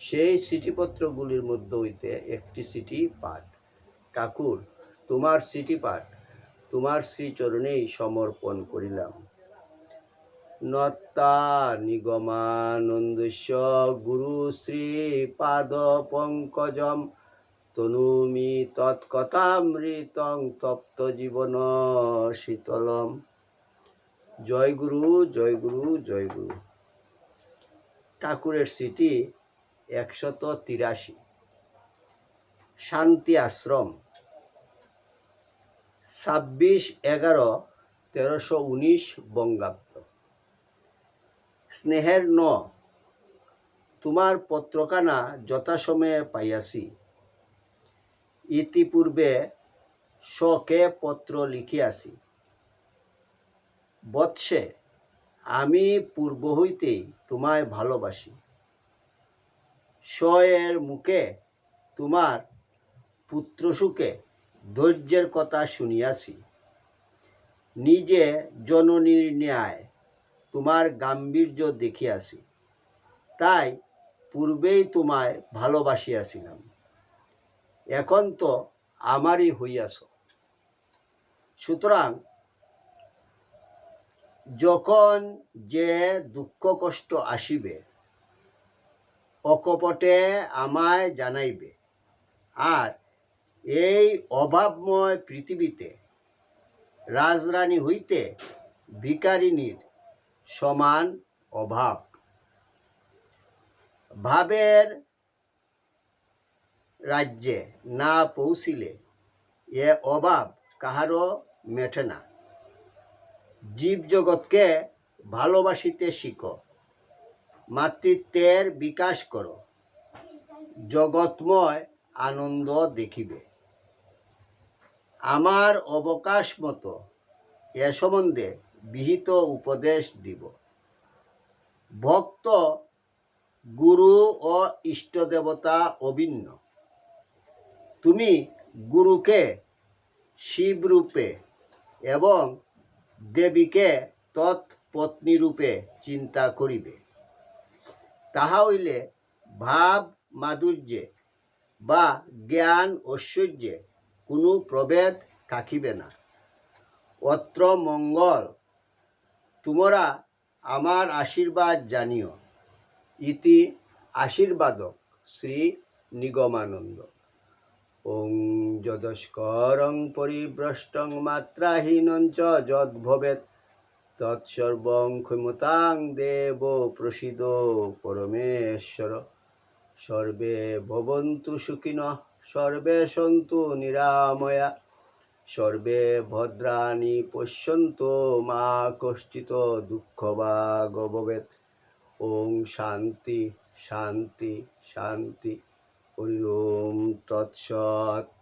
সেই চিঠিপত্রগুলির মধ্য হইতে একটি চিঠি পাঠ। ঠাকুর, তোমার চিঠি পাঠ, তোমার শ্রীচরণেই সমর্পণ করিলাম। নত্তা নিগমানন্দস্য গুরু শ্রী পাদ পঙ্কজম, তনুমি তৎকথামৃতং তপ্ত জীবন শীতলম। জয় গুরু জয় গুরু জয় গুরু। ঠাকুরের সিটি একশত তিরাশি। শান্তি আশ্রম, ছাব্বিশ এগারো তেরোশো উনিশ বঙ্গাব্দ। স্নেহের ন, তোমার পত্রখানা যথাসময়ে পাইয়াছি। ইতিপূর্বে শকে পত্র লিখিয়াছি। বৎসে, আমি পূর্ব হইতেই তোমায় ভালোবাসি। শয়ের মুখে তোমার পুত্রসুখে ধৈর্যের কথা শুনিয়াছি। নিজে জননীর ন্যায় তোমার গাম্ভীর্য দেখিয়াছি। তাই পূর্বেই তোমায় ভালোবাসিয়াছিলাম। এখন তো আমারই হইয়াছ। সুতরাং যখন যে দুঃখ কষ্ট আসিবে অকপটে আমায় জানাইবে। আর এই অভাবময় পৃথিবীতে রাজরানী হইতে ভিকারিনীর সমান অভাব। ভাবের রাজ্যে না পৌঁছিলে এ অভাব কাহারও মেটে না। জীবজগৎকে ভালোবাসিতে শিখো। মাতৃত্বের বিকাশ করো। জগৎময় আনন্দ দেখিবে। আমার অবকাশ মতো এ সম্বন্ধে বিহিত উপদেশ দিব। ভক্ত, গুরু ও ইষ্টদেবতা অভিন্ন। তুমি গুরুকে শিবরূপে এবং দেবীকে তৎপত্নীরূপে চিন্তা করিবে। তাহা হইলে ভাব মাধুর্যে বা জ্ঞান ঐশ্বর্যে কোনো প্রভেদ থাকিবে না। অত্র মঙ্গল, তোমরা আমার আশীর্বাদ জানিও। ইতি আশীর্বাদক শ্রী নিগমানন্দ। ওং যদস্করং পরিভ্রষ্টং মাত্রাহীনঞ্চ যদ্ভবেত তৎসর্বং ক্ষমতাং দেব প্রসিদ পরমেশ্বর। সর্বে ভবন্তু সুখিনঃ, সর্বে সন্তু নিরাময়া। সর্বে ভদ্রাণি পশ্যন্তু মা কশ্চিৎ দুঃখ বা ভবেৎ ওম শান্তি শান্তি শান্তি। হরি ওম তৎসৎ।